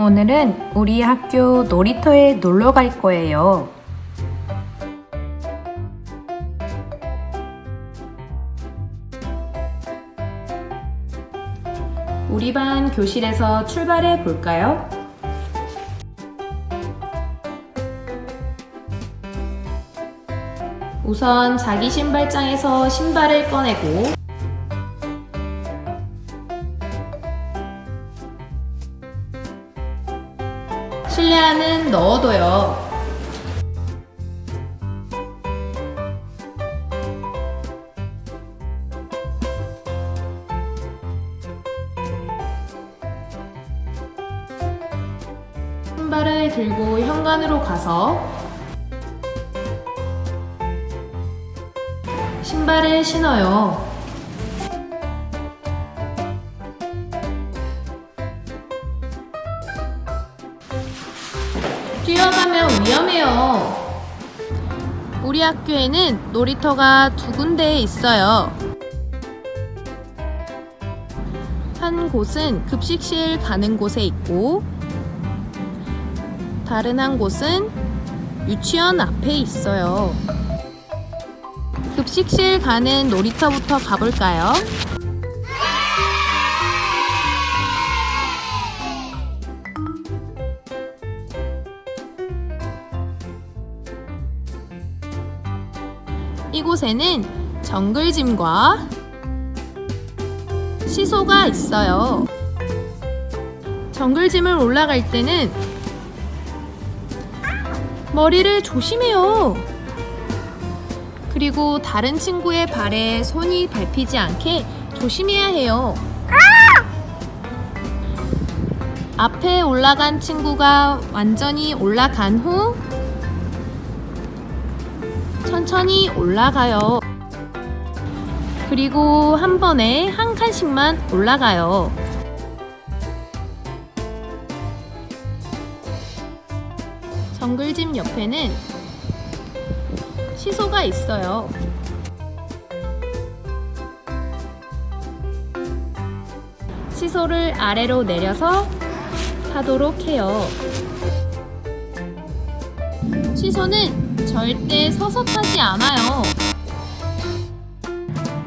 오늘은 우리 학교 놀이터에 놀러 갈 거예요. 우리 반 교실에서 출발해 볼까요? 우선 자기 신발장에서 신발을 꺼내고 안은 넣어둬요. 신발을 들고 현관으로 가서 신발을 신어요. 뛰어가면 위험해요. 우리 학교에는 놀이터가 두 군데 있어요. 한 곳은 급식실 가는 곳에 있고, 다른 한 곳은 유치원 앞에 있어요. 급식실 가는 놀이터부터 가볼까요? 이곳에는 정글짐과 시소가 있어요. 정글짐을 올라갈 때는 머리를 조심해요. 그리고 다른 친구의 발에 손이 밟히지 않게 조심해야 해요. 앞에 올라간 친구가 완전히 올라간 후 천천히 올라가요. 그리고 한 번에 한 칸씩만 올라가요. 정글짐 옆에는 시소가 있어요. 시소를 아래로 내려서 타도록 해요. 시소는 절대 서서 타지 않아요.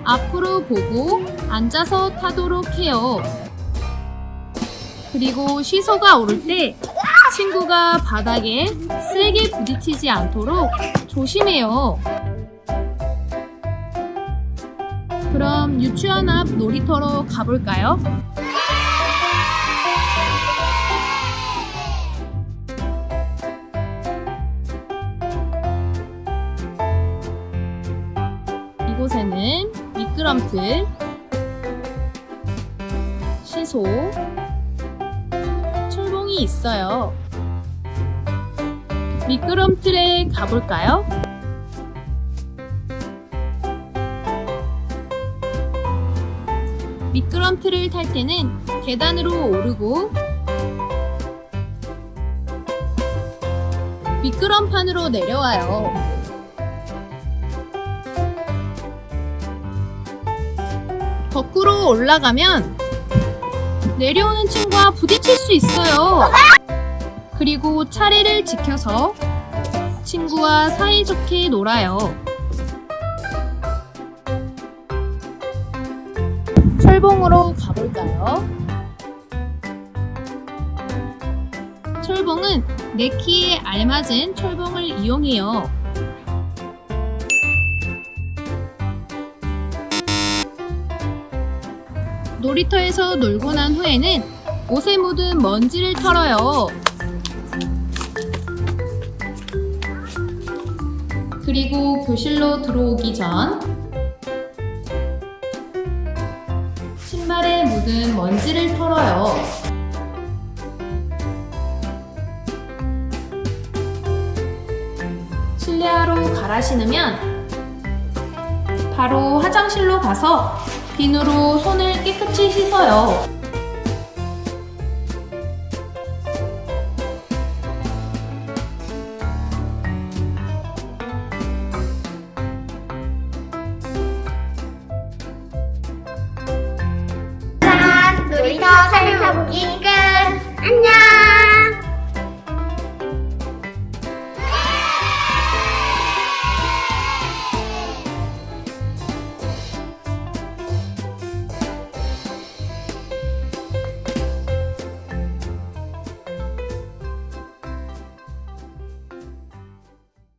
앞으로 보고 앉아서 타도록 해요. 그리고 시소가 오를 때 친구가 바닥에 세게 부딪히지 않도록 조심해요. 그럼 유치원 앞 놀이터로 가볼까요? 이곳에는 미끄럼틀, 시소, 철봉이 있어요. 미끄럼틀에 가볼까요? 미끄럼틀을 탈 때는 계단으로 오르고 미끄럼판으로 내려와요. 거꾸로 올라가면 내려오는 친구와 부딪힐 수 있어요. 그리고 차례를 지켜서 친구와 사이좋게 놀아요. 철봉으로 가볼까요? 철봉은 내 키에 알맞은 철봉을 이용해요. 놀이터에서 놀고 난 후에는 옷에 묻은 먼지를 털어요. 그리고 교실로 들어오기 전 신발에 묻은 먼지를 털어요. 실내화로 갈아 신으면 바로 화장실로 가서 비누로 손을 깨끗이 씻어요.